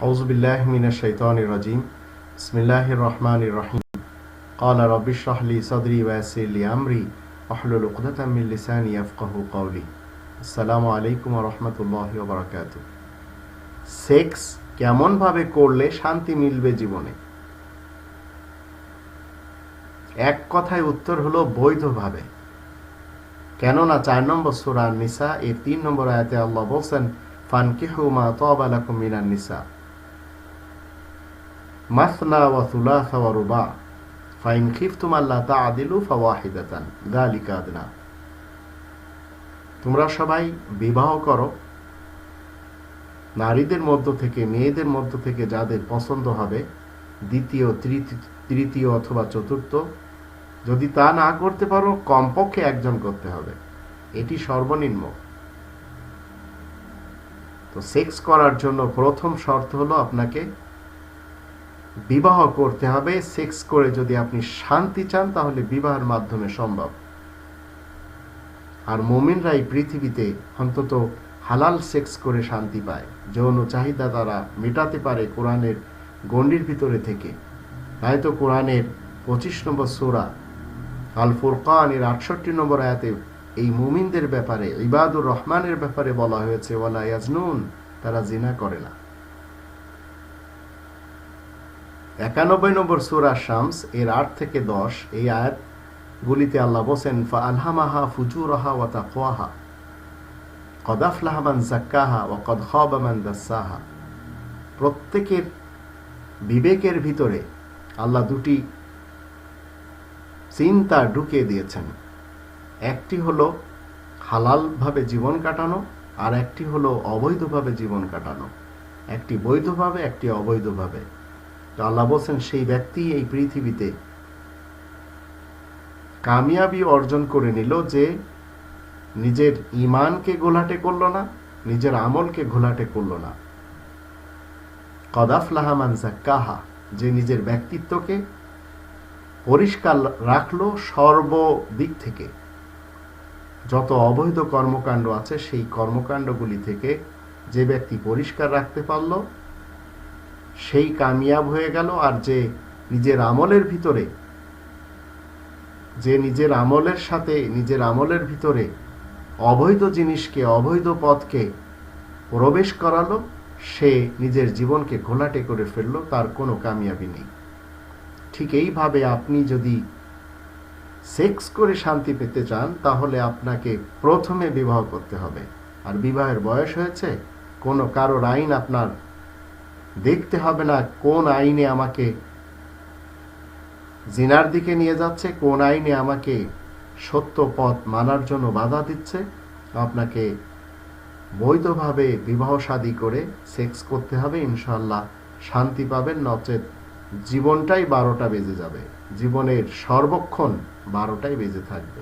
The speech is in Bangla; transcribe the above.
أعوذ بالله من الشيطان الرجيم بسم الله الرحمن الرحيم قال رب اشرح لي صدري ويسر لي أمري واحلل عقدة من لساني يفقه قولي السلام عليكم ورحمة الله وبركاته সেক্স কেমন ভাবে করলে শান্তি মিলবে জীবনে এক কথায় উত্তর হলো বৈধভাবে কেননা চার নম্বর সুরা নিসা এর তিন নম্বর আয়াতে আল্লাহ বলছেন ফানকিহু মা তাবা লাকুম মিনান নিসা মাসনা ওয়া সুলাসা ওয়া রুবা। ফাইন খিফতুম আল্লাহ ফাওয়াহিদাতান। আদনা। তোমরা সবাই বিবাহ করো। নারীদের মধ্য থেকে, মেয়েদের মধ্য থেকে যাদের পছন্দ হবে, দ্বিতীয় তৃতীয় অথবা চতুর্থ, যদি তা না করতে পারো, কমপক্ষে একজন করতে হবে। এটি সর্বনিম্ন। তো সেক্স করার জন্য প্রথম শর্ত হলো আপনাকে বিবাহ করতে হবে সেক্স করে যদি আপনি শান্তি চান, তাহলে বিবাহের মাধ্যমে সম্ভব। আর মোমিনরা এই পৃথিবীতে অন্তত হালাল সেক্স করে শান্তি পায়। যৌন চাহিদা তারা মেটাতে পারে কোরআনের গণ্ডির ভিতরে থেকে। তাই তো কোরআনের পঁচিশ নম্বর সোরা আল ফুরকানের আটষট্টি নম্বর আয়াতে এই মুমিনদের ব্যাপারে, ইবাদুর রহমানের ব্যাপারে বলা হয়েছে, ওয়ালা ইয়াজনুন তারা জিনা করে না। একানব্বই নম্বর সুরা শামস, এর আট থেকে দশ, এই আয়াত গুলিতে আল্লাহ বসেন ফা আলহামাহা ফুজুরাহা ওয়া তাকওয়াহা, কদ আফলাহা মান জাক্কাহা ওয়া কদ খাবা মান দাসসাহা প্রত্যেকের বিবেকের ভিতরে আল্লাহ দুটি চিন্তা ঢুকিয়ে দিয়েছেন। একটি হলো হালালভাবে জীবন কাটানো আর একটি হলো অবৈধভাবে জীবন কাটানো। একটি বৈধভাবে, একটি অবৈধভাবে। তো আল্লাহ বলছেন, সেই ব্যক্তি এই পৃথিবীতে কামিয়াবি অর্জন করে নিল যে নিজের ইমানকে গোলাটে করল না, নিজের আমলকে ঘোলাটে করল না। কদাফলাহামান জাক্কাহা যে নিজের ব্যক্তিত্বকে পরিষ্কার রাখল সর্বদিক থেকে। যত অবৈধ কর্মকাণ্ড আছে, সেই কর্মকাণ্ডগুলি থেকে যে ব্যক্তি পরিষ্কার রাখতে পারল সেই কামিয়াব হয়ে গেল আর যে নিজের আমলের ভিতরে, যে নিজের আমলের সাথে, নিজের আমলের ভিতরে অবৈধ জিনিসকে, অবৈধ পথকে প্রবেশ করালো, সে নিজের জীবনকে ঘোলাটে করে ফেলল, তার কোনো কামিয়াবি নেই। ঠিক এইভাবে আপনি যদি সেক্স করে শান্তি পেতে চান, তাহলে আপনাকে প্রথমে বিবাহ করতে হবে। আর বিবাহের বয়স হয়েছে, কোনো কারোর আইন আপনার দেখতে হবে না কোন আইনে আমাকে জিনার দিকে নিয়ে যাচ্ছে, কোন আইনে আমাকে সত্য পথ মানার জন্য বাধা দিচ্ছে। আপনাকে বৈধভাবে বিবাহ শাদী করে সেক্স করতে হবে ইনশাল্লাহ শান্তি পাবেন, নচেত জীবনটাই বারোটা বেজে যাবে। জীবনের সর্বক্ষণ বারোটাই বেজে থাকবে।